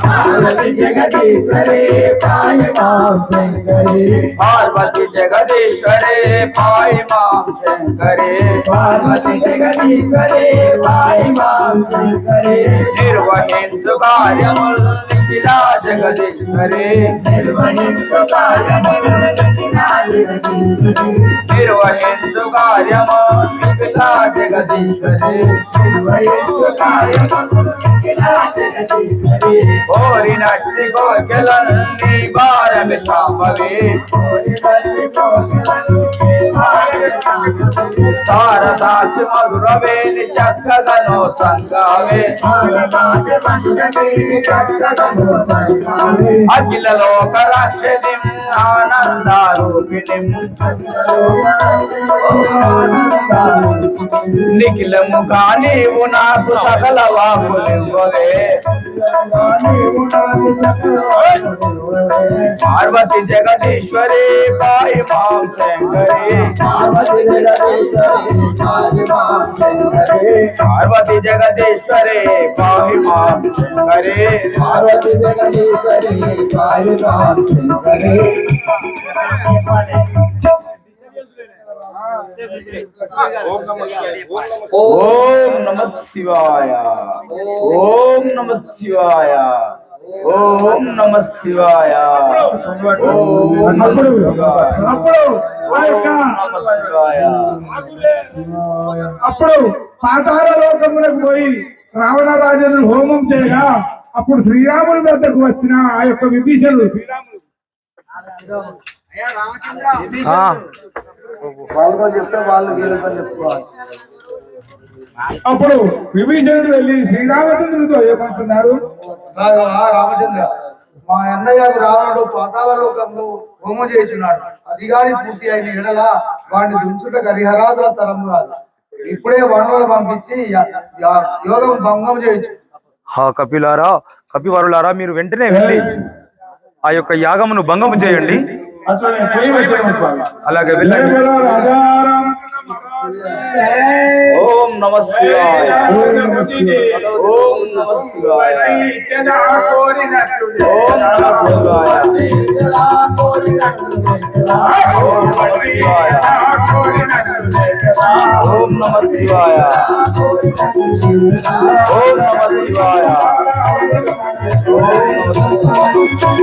పార్వతి జగదీశ్వరే పాయ మాం శంకరే. పార్వతి జగదీశ్వరే పాయి మాం శంకరే. పార్వతి జగదీశ్వరే పాయ మాం శంకరే నిర్వహించు కార్యములు నిఖిలా జగదీశ్వరే. నిర్వహించు కార్యములు నిఖిలా జగదీశ్వరే. నిర్వహించు కార్యము నిఖిలా జగదీశ్వరే నిర్వహించు కార్యములు నిఖిలా జగదీశ్వరే కోరినట్టి కోర్కెలన్నీ భారమి సాంబవి సార సాచి మధురవేణి చక్కగను సంగవే అఖిల లోక రాక్షసి ఆనందారూపిణి నిఖిలముగా నీవు నాకు సకల వాకులివ్వవే. పార్వతి జగదీశ్వరి పాయి మాం శంకరి పార్వతి జగదీశ్వరి పాయి మాం శంకరి పార్వతి జగదీశ్వరి పాయి మాం శంకరే ఓం నమ శివాయ ఓం నమ శివాయ. ఓం నమ శివాయ. ఓం నమ శివాయ. ఓం నమ శివాయ. అప్పుడు పాతాళ లోకములకు పోయి రావణరాజును హోమం చేయగా అప్పుడు శ్రీరాముని వద్దకు వచ్చిన ఆ యొక్క విభీషణుడు. శ్రీరాముడు అప్పుడు విభీషణుడు వెళ్ళి శ్రీరామచంద్రుడితో ఏమంటున్నారు? రామచంద్ర. మా అన్నయ్య రావణుడు పాతాల లోకంలో హోమం చేస్తున్నాడు గాని పూర్తి అయిన ఎడల వాడిని దుంచుట హరిహరాదుల తరము కాదు ఇప్పుడే వనరులు పంపించి యోగం భంగం చేయొచ్చు హా కపిలారా కపివరులారా మీరు వెంటనే వెళ్ళి ఆ యొక్క యాగమును భంగము చేయండి. అలాగే వెళ్ళండి. ఓం నమ శివాయ. ఓం నమ శివాయ. ఓం నమ శివాయ. ఓం నమ శివాయ. ఓం నమ శివాయ. ఓం నమ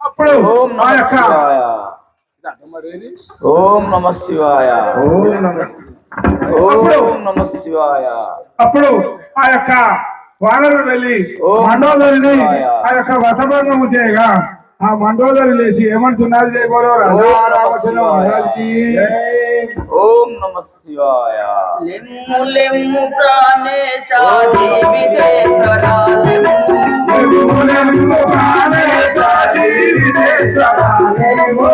అప్పుడు నమ యొక్క ఓం నమ శివాయ ఓం నమ శివాయ అప్పుడు ఆ యొక్క వానరుడు వెళ్ళి శివాయ. ఆ యొక్క వసభంగము చేయగా ఆ మండోదరి లేచి ఏమంటున్నారు జయబోలో ఓం నమ రాజారామచంద్ర శివాయ. మహారాజ్కి ఓం నమ శివాయ లెమ్ము లెమ్ము ప్రాణేశ జీవితేశ్వరా లెమ్ము లెమ్ము ప్రాణేశ జీవితేశ్వరా లెమ్ము.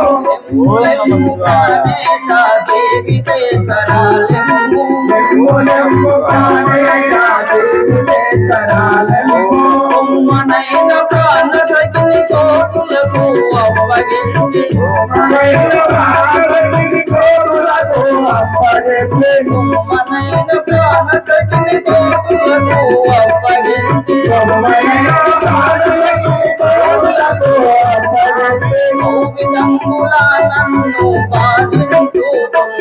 లెమ్ము ప్రాణేశ జీవితేశ్వరా లెమ్ము లెమ్ము లెమ్ము ప్రాణేశ అప్పగించి కొమ్మనైన ప్రాణ సగిని కోటులకు నన్ను బాధించుతున్నదయ్యా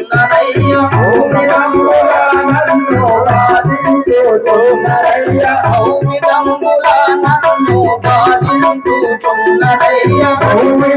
విధంబులా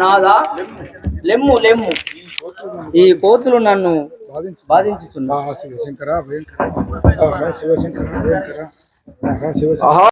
నాదా? లెమ్ము లెమ్ము. ఈ కోతులు నన్ను బాధించుతున్నా శివశంకర శివశంకర శివశంకర.